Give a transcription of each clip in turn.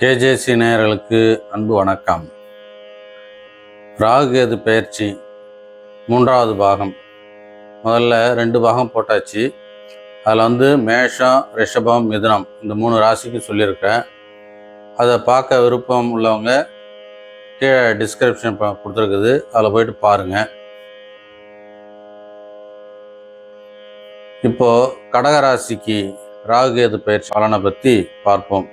KJC நேயர்களுக்கு அன்பு வணக்கம். ராகுகேது பயிற்சி மூன்றாவது பாகம். முதல்ல ரெண்டு பாகம் போட்டாச்சு. அதில் வந்து மேஷம் ரிஷபம் மிதுனம் இந்த மூணு ராசிக்கு சொல்லியிருக்கேன் அதை பார்க்க விருப்பம் உள்ளவங்க கீழே டிஸ்கிரிப்ஷன் கொடுத்துருக்குது. அதில் போயிட்டு பாருங்கள் இப்போது கடகராசிக்கு ராகுகேது பயிற்சி பலனை பற்றி பார்ப்போம்.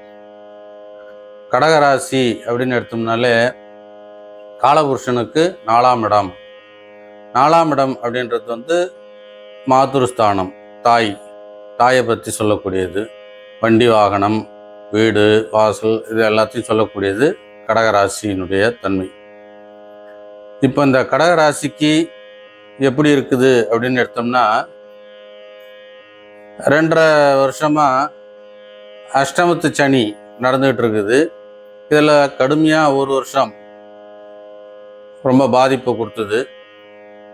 கடகராசி அப்படின்னு எடுத்தோம்னாலே காலபுருஷனுக்கு நாலாம் இடம். நாலாம் இடம் அப்படின்றது வந்து மாதுருஸ்தானம் தாய். தாயை பற்றி சொல்லக்கூடியது. வண்டி வாகனம் வீடு வாசல் இது எல்லாத்தையும் சொல்லக்கூடியது கடகராசியினுடைய தன்மை. இப்போ இந்த கடகராசிக்கு எப்படி இருக்குது அப்படின்னு எடுத்தோம்னா ரெண்டரை வருஷமாக அஷ்டமத்து சனி நடந்துகிட்டு இருக்குது. இதில் கடுமையாக ஒரு வருஷம் ரொம்ப பாதிப்பு கொடுத்தது.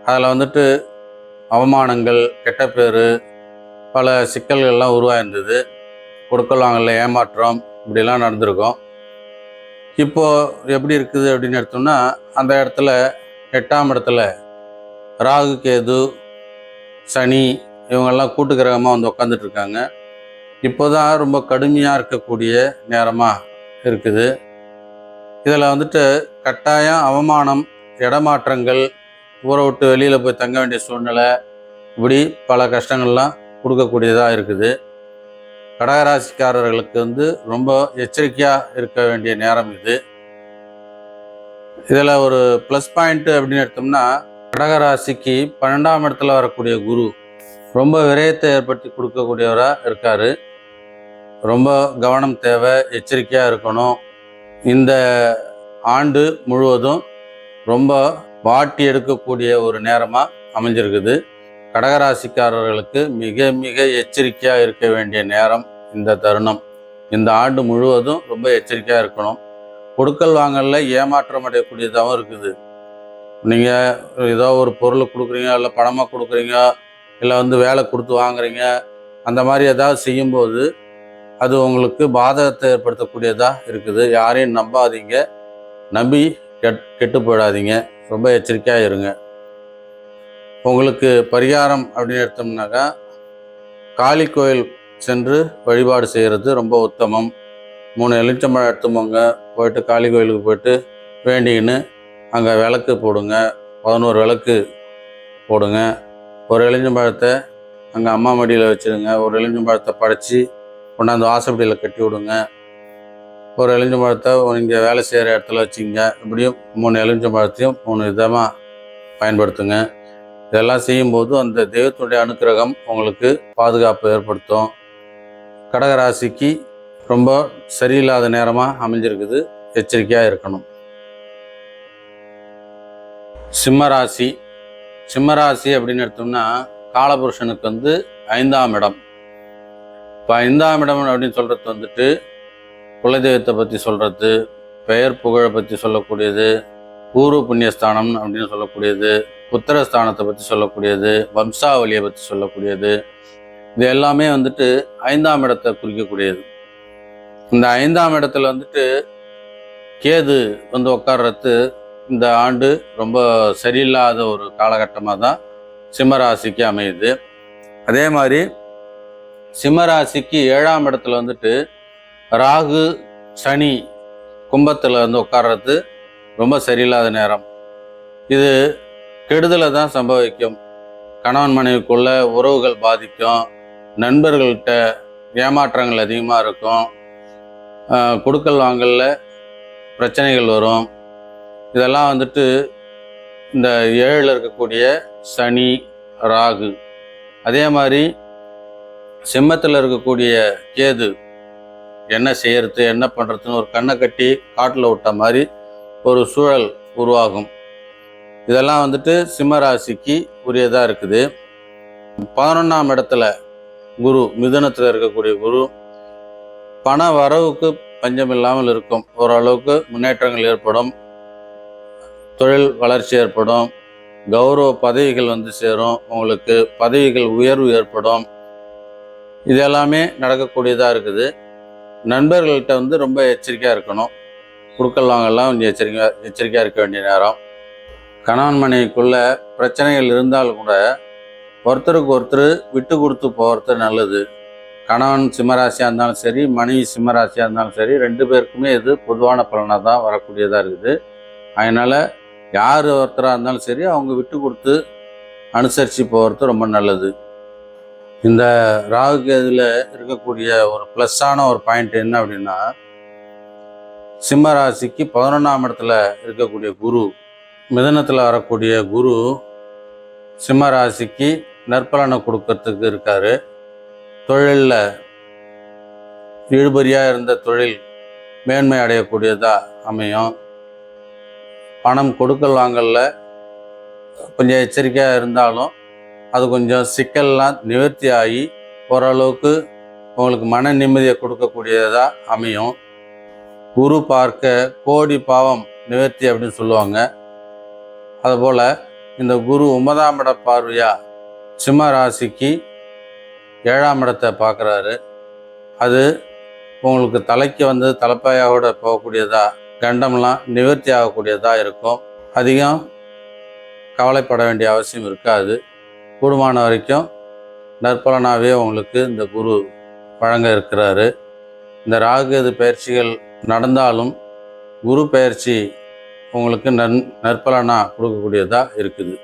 அதில் வந்துட்டு அவமானங்கள் கெட்ட பேர் பல சிக்கல்கள்லாம் உருவாயிருந்தது. கொடுக்கல் வாங்கல ஏமாற்றம் இப்படிலாம் நடந்திருக்கும். இப்போது எப்படி இருக்குது அப்படின்னு எடுத்தோம்னா அந்த இடத்துல எட்டாம் இடத்துல ராகு கேது சனி இவங்கெல்லாம் கூட்டு கிரகமாக வந்து உட்காந்துட்டு இருக்காங்க. இப்போதான் ரொம்ப கடுமையாக இருக்கக்கூடிய நேரமாக இருக்குது. இதில் வந்துட்டு கட்டாயம் அவமானம் இடமாற்றங்கள் ஊரை விட்டு வெளியில் போய் தங்க வேண்டிய சூழ்நிலை இப்படி பல கஷ்டங்கள்லாம் கொடுக்கக்கூடியதாக இருக்குது. கடகராசிக்காரர்களுக்கு வந்து ரொம்ப எச்சரிக்கையாக இருக்க வேண்டிய நேரம் இது. இதில் ஒரு ப்ளஸ் பாயிண்ட்டு அப்படின்னு எடுத்தோம்னா கடகராசிக்கு பன்னெண்டாம் இடத்துல வரக்கூடிய குரு ரொம்ப விரயத்தை ஏற்படுத்தி கொடுக்கக்கூடியவராக இருக்கார். ரொம்ப கவனம் தேவை எச்சரிக்கையாக இருக்கணும். இந்த ஆண்டு முழுவதும் ரொம்ப வாட்டி எடுக்கக்கூடிய ஒரு நேரமாக அமைஞ்சிருக்குது. கடகராசிக்காரர்களுக்கு மிக மிக எச்சரிக்கையாக இருக்க வேண்டிய நேரம் இந்த தருணம். இந்த ஆண்டு முழுவதும் ரொம்ப எச்சரிக்கையாக இருக்கணும். கொடுக்கல் வாங்கலில் ஏமாற்றம் அடையக்கூடியதாகவும் இருக்குது. நீங்கள் ஏதோ ஒரு பொருளை கொடுக்குறீங்க இல்லை பணமாக கொடுக்குறீங்க இல்லை வந்து வேலை கொடுத்து வாங்குறீங்க அந்த மாதிரி ஏதாவது செய்யும்போது அது உங்களுக்கு பாதகத்தை ஏற்படுத்தக்கூடியதாக இருக்குது. யாரையும் நம்பாதீங்க. நம்பி கெட் கெட்டு போயிடாதீங்க. ரொம்ப எச்சரிக்கையாக இருங்க. உங்களுக்கு பரிகாரம் அப்படின்னு எடுத்தோம்னாக்கா காளி கோயில் சென்று வழிபாடு செய்கிறது ரொம்ப உத்தமம். மூணு எலுமிச்சம்பழம் எடுத்துமோங்க போயிட்டு காளி கோயிலுக்கு போயிட்டு வேண்டிக்கின்னு அங்கே விளக்கு போடுங்க. பதினோரு விளக்கு போடுங்க. ஒரு எலுமிச்சம்பழத்தை அங்கே அம்மா மடியில் வச்சுருங்க. ஒரு எலுமிச்சம்பழத்தை படைச்சி கொண்டாந்து வாசப்படியில் கட்டி விடுங்க. ஒரு எலுமிச்சம்பழத்தை நீங்கள் வேலை செய்கிற இடத்துல வச்சுங்க இப்படியும் மூணு எலுமிச்சம்பழத்தையும் மூணு விதமாக பயன்படுத்துங்க. இதெல்லாம் செய்யும்போது அந்த தெய்வத்தினுடைய அனுக்கிரகம் உங்களுக்கு பாதுகாப்பு ஏற்படுத்தும். கடகராசிக்கு ரொம்ப சரியில்லாத நேரமாக அமைஞ்சிருக்குது. எச்சரிக்கையாக இருக்கணும். சிம்மராசி சிம்மராசி அப்படின்னு எடுத்தோம்னா காலபுருஷனுக்கு வந்து ஐந்தாம் இடம். ஐந்தாம் இடம் அப்படின்னு சொல்கிறது வந்துட்டு குலதெய்வத்தை பற்றி சொல்கிறது பெயர் புகழை பற்றி சொல்லக்கூடியது பூர்வ புண்ணியஸ்தானம் அப்படின்னு சொல்லக்கூடியது புத்திரஸ்தானத்தை பற்றி சொல்லக்கூடியது வம்சாவளியை பற்றி சொல்லக்கூடியது இது எல்லாமே வந்துட்டு ஐந்தாம் இடத்தை குறிக்கக்கூடியது. இந்த ஐந்தாம் இடத்துல வந்துட்டு கேது வந்து உட்கார்றது இந்த ஆண்டு ரொம்ப சரியில்லாத ஒரு காலகட்டமாக தான் சிம்மராசிக்கு அமையுது. அதே மாதிரி சிம்மராசிக்கு ஏழாம் இடத்துல வந்துட்டு ராகு சனி கும்பத்தில் வந்து உட்கார்றது ரொம்ப சரியில்லாத நேரம். இது கெடுதலை தான் சம்பவிக்கும். கணவன் மனைவிக்குள்ள உறவுகள் பாதிக்கும். நண்பர்கள்கிட்ட ஏமாற்றங்கள் அதிகமாக இருக்கும். கொடுக்கல் வாங்கலில் பிரச்சனைகள் வரும். இதெல்லாம் வந்துட்டு இந்த ஏழில் இருக்கக்கூடிய சனி ராகு. அதே மாதிரி சிம்மத்தில் இருக்கக்கூடிய கேது என்ன செய்யறது என்ன பண்ணுறதுன்னு ஒரு கண்ணை கட்டி காட்டில் விட்ட மாதிரி ஒரு சூழல் உருவாகும். இதெல்லாம் வந்துட்டு சிம்மராசிக்கு உரியதாக இருக்குது. பதினொன்றாம் இடத்துல குரு மிதுனத்தில் இருக்கக்கூடிய குரு பண வரவுக்கு பஞ்சம் இல்லாமல் இருக்கும். ஓரளவுக்கு முன்னேற்றங்கள் ஏற்படும். தொழில் வளர்ச்சி ஏற்படும். கௌரவ பதவிகள் வந்து சேரும். உங்களுக்கு பதவிகள் உயர்வு ஏற்படும். இது எல்லாமே நடக்கக்கூடியதாக இருக்குது. நண்பர்கள்கிட்ட வந்து ரொம்ப எச்சரிக்கையாக இருக்கணும். குடுக்கல் வாங்கலாம் கொஞ்சம் எச்சரிக்கை எச்சரிக்கையாக இருக்க வேண்டிய நேரம். கணவன் மனைவிக்குள்ளே பிரச்சனைகள் இருந்தாலும் கூட ஒருத்தருக்கு ஒருத்தர் விட்டு கொடுத்து போகிறது நல்லது. கணவன் சிம்மராசியாக இருந்தாலும் சரி மனைவி சிம்மராசியாக இருந்தாலும் சரி ரெண்டு பேருக்குமே இது பொதுவான பலனாக தான் வரக்கூடியதாக இருக்குது. அதனால் யார் ஒருத்தராக இருந்தாலும் சரி அவங்க விட்டு கொடுத்து அனுசரித்து போகிறது ரொம்ப நல்லது. இந்த ராகு கேதுல இருக்கக்கூடிய ஒரு ப்ளஸ்ஸான ஒரு பாயிண்ட் என்ன அப்படின்னா சிம்ம ராசிக்கு பதினொன்றாம் இடத்துல இருக்கக்கூடிய குரு மிதனத்தில் வரக்கூடிய குரு சிம்ம ராசிக்கு நற்பலனை கொடுக்கறதுக்கு இருக்காரு. தொழிலில் இழுபறியாக இருந்த தொழில் மேன்மை அடையக்கூடியதாக அமையும். பணம் கொடுக்கல் வாங்கலில் கொஞ்சம் எச்சரிக்கையாக இருந்தாலும் அது கொஞ்சம் சிக்கல்லாம் நிவர்த்தி ஆகி ஓரளவுக்கு உங்களுக்கு மன நிம்மதியை கொடுக்கக்கூடியதாக அமையும். குரு பார்க்க கோடி பாவம் நிவர்த்தி அப்படின்னு சொல்லுவாங்க. அதுபோல் இந்த குரு ஒன்பதாம் இட பார்வையா சிம்ம ராசிக்கு ஏழாம் இடத்தை பார்க்குறாரு. அது உங்களுக்கு தலைக்கு வந்து தலைப்பாயோட போகக்கூடியதா கண்டம்லாம் நிவர்த்தி ஆகக்கூடியதாக இருக்கும். அதிகம் கவலைப்பட வேண்டிய அவசியம் இருக்காது. கூடுமான வரைக்கும் நற்பலனாகவே உங்களுக்கு இந்த குரு வழங்க இருக்கிறாரு. இந்த ராகுகேது பயிற்சிகள் நடந்தாலும் குரு பயிற்சி உங்களுக்கு நன் நற்பலனாக கொடுக்கக்கூடியதாக இருக்குது.